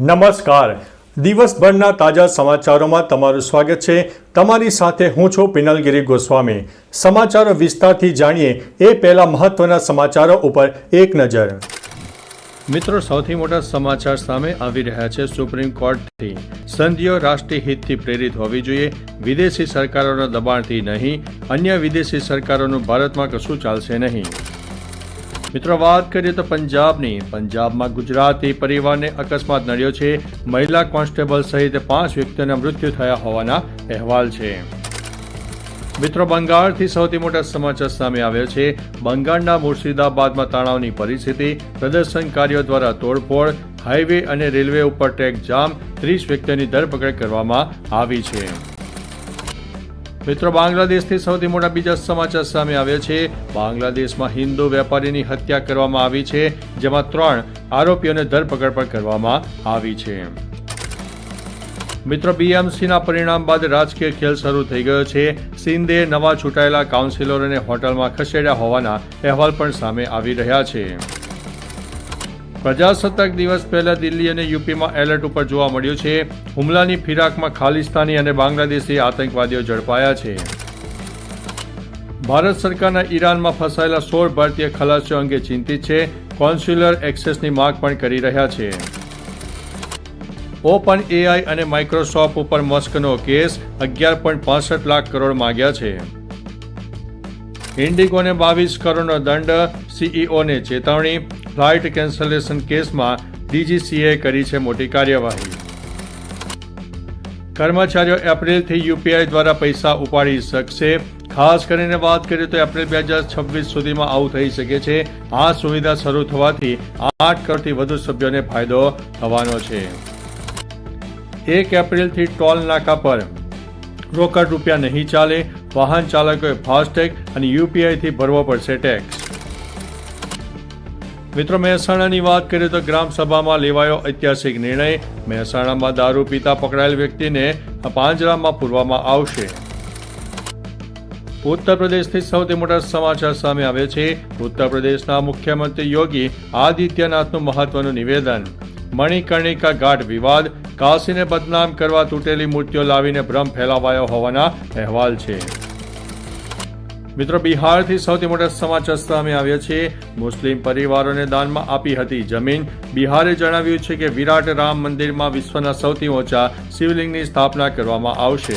નમસ્કાર. દિવસભરના તાજા સમાચારોમાં તમારું સ્વાગત છે. તમારી સાથે હું છું પિનલગીરી ગોસ્વામી. સમાચારો વિસ્તારથી જાણીએ એ પહેલા મહત્વના સમાચારો ઉપર એક નજર. મિત્રો, સૌથી મોટા સમાચાર સામે આવી રહ્યા છે સુપ્રીમ કોર્ટથી. સંધિઓ રાષ્ટ્રીય હિતથી પ્રેરિત હોવી જોઈએ. વિદેશી સરકારોના દબાણથી નહીં. અન્ય વિદેશી સરકારોનું ભારતમાં કશું ચાલશે નહીં. મિત્રો, વાત કરીએ તો પંજાબની. પંજાબમાં ગુજરાતી પરિવારને અકસ્માત નડ્યો છે. મહિલા કોન્સ્ટેબલ સહિત પાંચ વ્યક્તિઓના મૃત્યુ થયા હોવાના અહેવાલ છે. મિત્રો, બંગાળથી સૌથી મોટા સમાચાર સામે આવ્યો છે. બંગાળના મુર્શિદાબાદમાં તણાવની પરિસ્થિતિ પ્રદર્શનકારીઓ દ્વારા તોડફોડ, હાઈવે અને રેલવે ઉપર ટ્રેક જામ, ત્રીસ વ્યક્તિઓની ધરપકડ કરવામાં આવી છે. મિત્રો, બાંગ્લાદેશથી સૌથી મોટા બીજા સમાચાર સામે આવ્યા છે. બાંગ્લાદેશમાં હિન્દુ વેપારીની હત્યા કરવામાં આવી છે, જેમાં ત્રણ આરોપીઓને ધરપકડ પણ કરવામાં આવી છે. મિત્રો, બીએમસીના પરિણામ બાદ રાજકીય ખેલ શરૂ થઈ ગયો છે. સિંધે નવા ચૂંટાયેલા કાઉન્સિલરોને હોટલમાં ખસેડ્યા હોવાના અહેવાલ પણ સામે આવી રહ્યા છે. પ્રજાસત્તાક દિવસ પહેલા દિલ્હી અને યુપીમાં એલર્ટ ઉપર જોવા મળ્યું છે. હુમલાની ફિરાકમાં ખાલિસ્તાની અને બાંગ્લાદેશી આતંકવાદીઓ ઝડપાયા છે. ભારત સરકારના ઈરાનમાં ફસાયેલા સોળ ભારતીય ખલાસીઓ અંગે ચિંતિત છે. કોન્સ્યુલર એક્સેસની માંગ પણ કરી રહ્યા છે. ઓપન એઆઈ અને માઇક્રોસોફ્ટ ઉપર મસ્કનો કેસ, અગિયાર પોઈન્ટ પાસઠ લાખ કરોડ માંગ્યા છે. ઇન્ડિગોને બાવીસ કરોડનો દંડ, સીઈઓને ચેતવણી ફ્લાઇટ કેન્સલેશન કેસમાં ડીજીસીએ કરી છે મોટી કાર્યવાહી. કર્મચારીઓ એપ્રિલથી યુપીઆઈ દ્વારા પૈસા ઉપાડી શકશે. ખાસ કરીને વાત કરીએ તો એપ્રિલ બે હજાર છવ્વીસ સુધીમાં આવું થઈ શકે છે. આ સુવિધા શરૂ થવાથી આઠ કરોડથી વધુ સભ્યોને ફાયદો થવાનો છે. એક એપ્રિલથી ટોલ નાકા પર રોકડ રૂપિયા નહીં ચાલે. વાહન ચાલકોએ ફાસ્ટેગ અને યુપીઆઈથી ભરવો પડશે ટેક્સ. મિત્રો, મહેસાણાની વાત કરીએ તો ગ્રામ સભામાં લેવાયો ઐતિહાસિક નિર્ણય. મહેસાણામાં દારૂ પીતા પકડાયેલ વ્યક્તિને પાંજરામાં પૂરવામાં આવશે. ઉત્તર પ્રદેશથી સૌથી મોટા સમાચાર સામે આવે છે. ઉત્તર પ્રદેશના મુખ્યમંત્રી યોગી આદિત્યનાથનું મહત્વનું નિવેદન. મણિકર્ણિકા ઘાટ વિવાદ, કાશીને બદનામ કરવા તૂટેલી મૂર્તિઓ લાવીને ભ્રમ ફેલાવાયો હોવાના અહેવાલ છે. મિત્રો, બિહારથી સૌથી મોટા સમાચાર સામે આવ્યા છે. મુસ્લિમ પરિવારોને દાનમાં આપી હતી જમીન. બિહારે જણાવ્યું છે કે વિરાટ રામ મંદિરમાં વિશ્વના સૌથી ઊંચા શિવલિંગની સ્થાપના કરવામાં આવશે.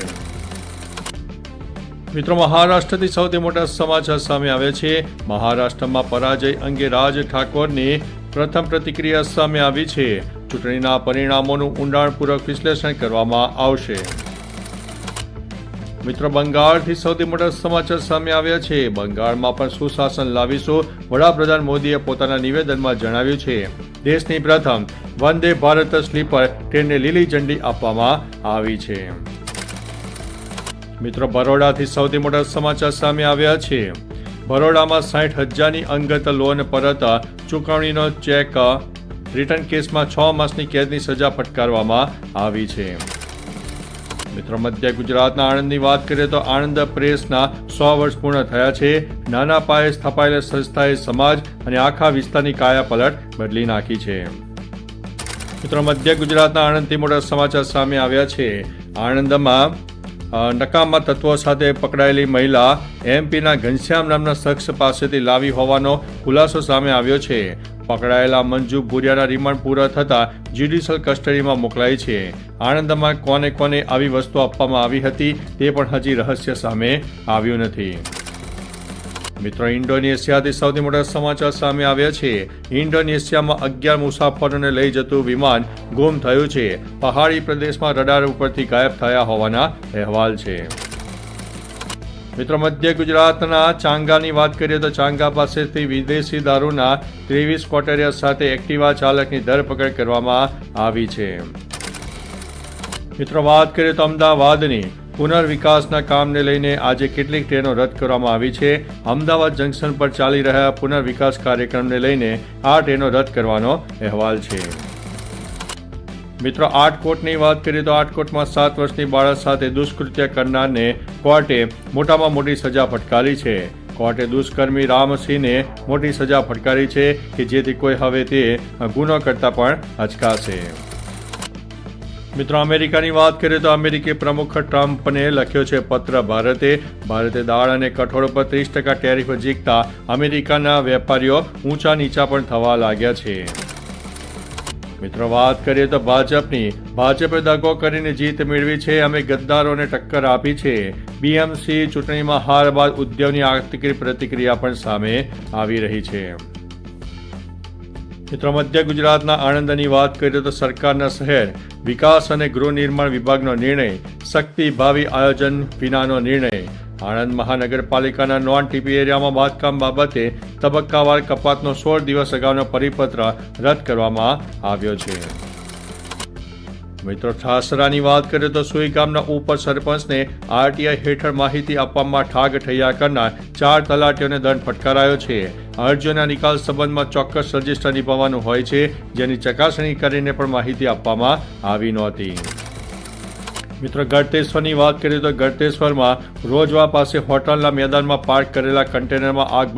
મિત્રો, મહારાષ્ટ્રથી સૌથી મોટા સમાચાર સામે આવ્યા છે. મહારાષ્ટ્રમાં પરાજય અંગે રાજ ઠાકોરની પ્રથમ પ્રતિક્રિયા સામે આવી છે. ચૂંટણીના પરિણામોનું ઊંડાણપૂર્વક વિશ્લેષણ કરવામાં આવશે. મિત્રો, બંગાળથી સૌથી મોટા સમાચાર સામે આવ્યા છે. બંગાળમાં પણ સુશાસન લાવીશું, વડાપ્રધાન મોદીએ પોતાના નિવેદનમાં જણાવ્યું છે. દેશની પ્રથમ વંદે ભારત સ્લીપર ટ્રેનને લીલી ઝંડી આપવામાં આવી છે. મિત્રો, બરોડાથી સૌથી મોટા સમાચાર સામે આવ્યા છે. બરોડામાં સાઠ હજારની અંગત લોન પરત ચૂકવણીનો ચેક રિટર્ન કેસમાં છ માસની કેદની સજા ફટકારવામાં આવી છે. મિત્રો, મધ્ય ગુજરાતના આણંદની વાત કરીએ તો આણંદ પ્રેસના સો વર્ષ પૂર્ણ થયા છે. નાના પાયે સ્થપાયેલ સંસ્થાએ સમાજ અને આખા વિસ્તારની કાયા પલટ બદલી નાખી છે. મિત્રો, મધ્ય ગુજરાતના આણંદથી મોટા સમાચાર સામે આવ્યા છે. આણંદમાં નકામા તત્વો સાથે પકડાયેલી મહિલા એમપીના ઘનશ્યામ નામના શખ્સ પાસેથી લાવી હોવાનો ખુલાસો સામે આવ્યો છે. પકડાયેલા મંજુ ભુરિયાના રિમાન્ડ પૂરા થતા જ્યુડિશિયલ કસ્ટડીમાં મોકલાઈ છે. આણંદમાં કોને કોને આવી વસ્તુ આપવામાં આવી હતી તે પણ હજી રહસ્ય સામે આવ્યું નથી. મિત્રો, ઇન્ડોનેશિયાથી સૌથી મોટા સમાચાર સામે આવ્યા છે. ઇન્ડોનેશિયામાં અગિયાર મુસાફરોને લઈ જતું વિમાન ગુમ થયું છે. પહાડી પ્રદેશમાં રડાર ઉપરથી ગાયબ થયા હોવાના અહેવાલ છે. મિત્રો, મધ્ય ગુજરાતના ચાંગાની વાત કરીએ તો ચાંગા પાસેથી વિદેશી દારૂના ત્રેવીસ કોટેરિયા સાથે એક્ટિવા ચાલકની ધરપકડ કરવામાં આવી છે. મિત્રો, વાત કરીએ તો અમદાવાદની. પુનર્વિકાસના કામને લઈને આજે કેટલીક ટ્રેનો રદ કરવામાં આવી છે. અમદાવાદ જંકશન પર ચાલી રહ્યા પુનર્વિકાસ કાર્યક્રમને લઈને આ ટ્રેનો રદ કરવાનો અહેવાલ છે. મિત્રો આટકોટની વાત કરીએ તો આટકોટમાં સાત વર્ષની બાળક સાથે દુષ્કૃત્ય કરનારને કોર્ટે મોટામાં મોટી સજા ફટકારી છે. કોર્ટે દુષ્કર્મી રામસિંહને મોટી સજા ફટકારી છે કે જેથી કોઈ હવે તે ગુનો કરતા પણ અચકાશે. મિત્રો, અમેરિકાની વાત કરીએ તો અમેરિકી પ્રમુખ ટ્રમ્પને લખ્યો છે પત્ર ભારતે. ભારતે દાળ અને કઠોળ પર ત્રીસ ટકા ટેરિફ જીકતા અમેરિકાના વેપારીઓ ઊંચા નીચા પણ થવા લાગ્યા છે. મિત્રો, વાત કરીએ તો ભાજપની. ભાજપે દગો કરીને જીત મેળવી છે. અમે ગદ્દારોને ટક્કર આપી છે. બીએમસી ચૂંટણીમાં હાર બાદ ઉદ્યોગની આર્થિક પ્રતિક્રિયા પણ સામે આવી રહી છે. મિત્રો, મધ્ય ગુજરાતના આણંદની વાત કરીએ તો સરકારના શહેર, વિકાસ અને ગૃહ નિર્માણ વિભાગનો નિર્ણય શક્તિ ભાવિ આયોજન વિનાનો નિર્ણય. આણંદ મહાનગરપાલિકાના નોન ટીપી એરિયામાં બાંધકામ બાબતે તબક્કાવાર કપાતનો સોળ દિવસ અગાઉનો પરિપત્ર રદ કરવામાં આવ્યો છે. મિત્રો, ઠાસરાની વાત કરીએ તો સુઈ ગામના ઉપર સરપંચને આરટીઆઈ હેઠળ માહિતી આપવામાં ઠાગ ઠૈયા કરનાર ચાર તલાટીઓને દંડ ફટકારાયો છે. અરજીઓના નિકાલ સંબંધમાં ચોક્કસ રજિસ્ટર નિભાવવાનું હોય છે, જેની ચકાસણી કરીને પણ માહિતી આપવામાં આવી નહોતી. મિત્રો ગળતેશ્વરની વાત કરીએ તો ગળતેશ્વરમાં રોજવા પાસે હોટલના મેદાનમાં પાર્ક કરેલા કન્ટેનરમાં આગ